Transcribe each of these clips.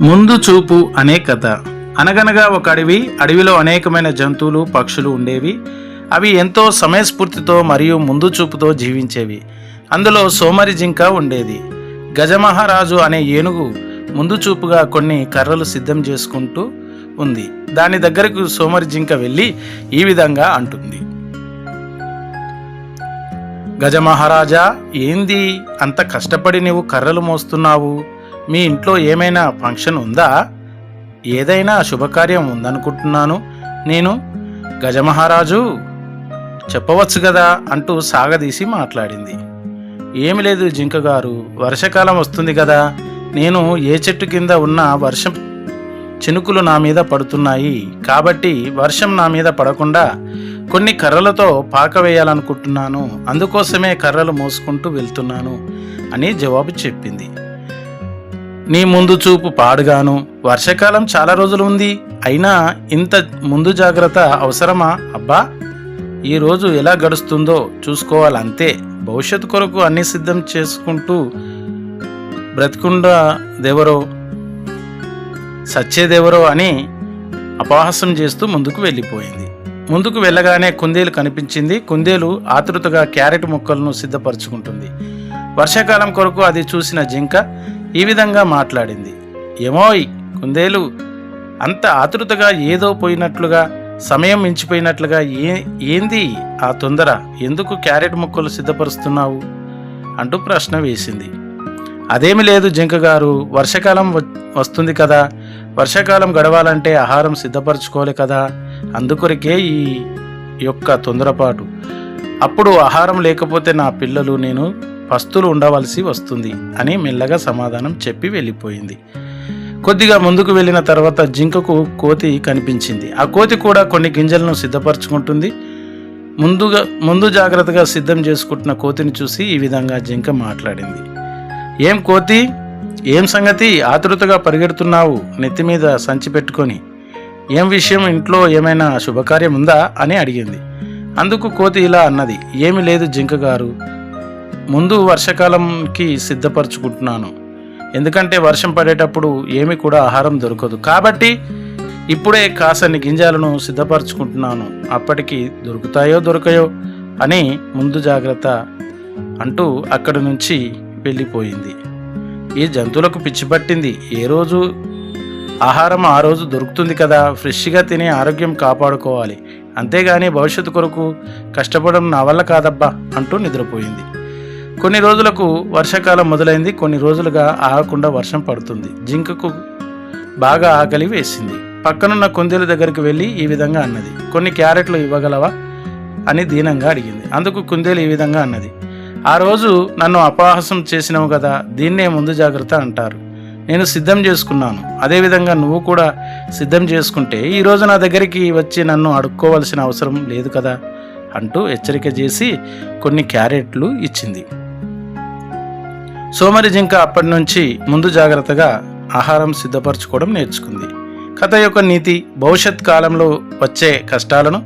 ముందు చూపు అనే కథ. అనగనగా ఒక అడవి అడవిలో అనేకమైన జంతువులు పక్షులు ఉండేవి. అవి ఎంతో సమయస్ఫూర్తితో మరియు ముందు చూపుతో జీవించేవి. అందులో సోమరి జింక ఉండేది. గజమహారాజు అనే ఏనుగు ముందు చూపుగా కొన్ని కర్రలు సిద్ధం చేసుకుంటూ ఉంది. దాని దగ్గరకు సోమరి జింక వెళ్ళి ఈ విధంగా అంటుంది. గజమహారాజా ఏంది? అంత కష్టపడి నీవు కర్రలు మోస్తున్నావు? మీ ఇంట్లో ఏమైనా ఫంక్షన్ ఉందా? ఏదైనా శుభకార్యం ఉందనుకుంటున్నాను. నేను గజమహారాజు చెప్పవచ్చు కదా అంటూ సాగదీసి మాట్లాడింది. ఏమి లేదు జింక గారు వర్షాకాలం వస్తుంది కదా. నేను ఏ చెట్టు కింద ఉన్న వర్షం చినుకులు నా మీద పడుతున్నాయి. కాబట్టి వర్షం నా మీద పడకుండా కొన్ని కర్రలతో పాక వేయాలనుకుంటున్నాను. అందుకోసమే కర్రలు మోసుకుంటూ వెళ్తున్నాను అని జవాబు చెప్పింది. నీ ముందు చూపు పాడుగాను. వర్షాకాలం చాలా రోజులు ఉంది. అయినా ఇంత ముందు జాగ్రత్త అవసరమా? అబ్బా! ఈ రోజు ఎలా గడుస్తుందో చూసుకోవాలంతే. భవిష్యత్తు కొరకు అన్ని సిద్ధం చేసుకుంటూ బ్రతికుండదెవరో సచ్చేదేవరో అని అపహాసం చేస్తూ ముందుకు వెళ్ళిపోయింది. ముందుకు వెళ్ళగానే కుందేలు కనిపించింది. కుందేలు ఆతృతగా క్యారెట్ ముక్కలను సిద్ధపరచుకుంటుంది. వర్షాకాలం కొరకు అది చూసిన జింక ఈ విధంగా మాట్లాడింది. ఏమోయ్ కుందేలు అంత ఆతృతగా ఏదో పోయినట్లుగా సమయం మించిపోయినట్లుగా ఏ ఏంది ఆ తొందర? ఎందుకు క్యారెట్ ముక్కలు సిద్ధపరుస్తున్నావు? అంటూ ప్రశ్న వేసింది. అదేమి లేదు జింక గారు వర్షాకాలం వస్తుంది కదా. వర్షాకాలం గడవాలంటే ఆహారం సిద్ధపరచుకోవాలి కదా. అందుకొరకే ఈ యొక్క తొందరపాటు. అప్పుడు ఆహారం లేకపోతే నా పిల్లలు నేను పస్తులు ఉండవలసి వస్తుంది అని మెల్లగా సమాధానం చెప్పి వెళ్ళిపోయింది. కొద్దిగా ముందుకు వెళ్ళిన తర్వాత జింకకు కోతి కనిపించింది. ఆ కోతి కూడా కొన్ని గింజలను సిద్ధపరచుకుంటుంది. ముందుగా ముందు జాగ్రత్తగా సిద్ధం చేసుకుంటున్న కోతిని చూసి ఈ విధంగా జింక మాట్లాడింది. ఏం కోతి? ఏం సంగతి? ఆతృతగా పరిగెడుతున్నావు? నెత్తి మీద సంచి పెట్టుకొని. ఏం విషయం? ఇంట్లో ఏమైనా శుభకార్యం ఉందా? అని అడిగింది. అందుకు కోతి ఇలా అన్నది. ఏమి లేదు జింక గారు. ముందు వర్షాకాలంకి సిద్ధపరచుకుంటున్నాను. ఎందుకంటే వర్షం పడేటప్పుడు ఏమి కూడా ఆహారం దొరకదు. కాబట్టి ఇప్పుడే కాసన్ని గింజలను సిద్ధపరచుకుంటున్నాను. అప్పటికి దొరుకుతాయో దొరకయో అని ముందు జాగ్రత్త అంటూ అక్కడి నుంచి వెళ్ళిపోయింది. ఈ జంతువులకు పిచ్చి పట్టింది. ఏ రోజు ఆహారం ఆ రోజు దొరుకుతుంది కదా. ఫ్రెష్గా తిని ఆరోగ్యం కాపాడుకోవాలి. అంతేగాని భవిష్యత్తు కొరకు కష్టపడడం నా వల్ల కాదబ్బా అంటూ నిద్రపోయింది. కొన్ని రోజులకు వర్షాకాలం మొదలైంది కొన్ని రోజులుగా ఆగకుండా వర్షం పడుతుంది. జింకకు బాగా ఆకలి వేసింది. పక్కనున్న కుందేలు దగ్గరికి వెళ్ళి ఈ విధంగా అన్నది కొన్ని క్యారెట్లు ఇవ్వగలవా? అని దీనంగా అడిగింది. అందుకు కుందేలు ఈ విధంగా అన్నది ఆ రోజు నన్ను అపహాసం చేసినావు కదా దీన్నే ముందు జాగ్రత్త అంటారు. నేను సిద్ధం చేసుకున్నాను. అదేవిధంగా నువ్వు కూడా సిద్ధం చేసుకుంటే ఈరోజు నా దగ్గరికి వచ్చి నన్ను అడుక్కోవాల్సిన అవసరం లేదు కదా అంటూ హెచ్చరిక చేసి కొన్ని క్యారెట్లు ఇచ్చింది. సోమరి జింక అప్పటి నుంచి ముందు జాగ్రత్తగా ఆహారం సిద్ధపరచుకోవడం నేర్చుకుంది. కథ యొక్క నీతి భవిష్యత్ కాలంలో వచ్చే కష్టాలను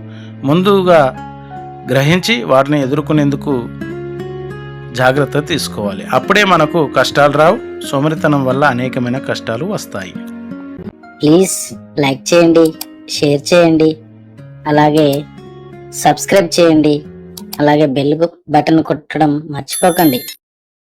ముందుగా గ్రహించి వాటిని ఎదుర్కొనేందుకు జాగ్రత్త తీసుకోవాలి. అప్పుడే మనకు కష్టాలు రావు సోమరితనం వల్ల అనేకమైన కష్టాలు వస్తాయి. ప్లీజ్ లైక్ చేయండి షేర్ చేయండి అలాగే సబ్స్క్రైబ్ చేయండి అలాగే బెల్ బటన్ కొట్టడం మర్చిపోకండి.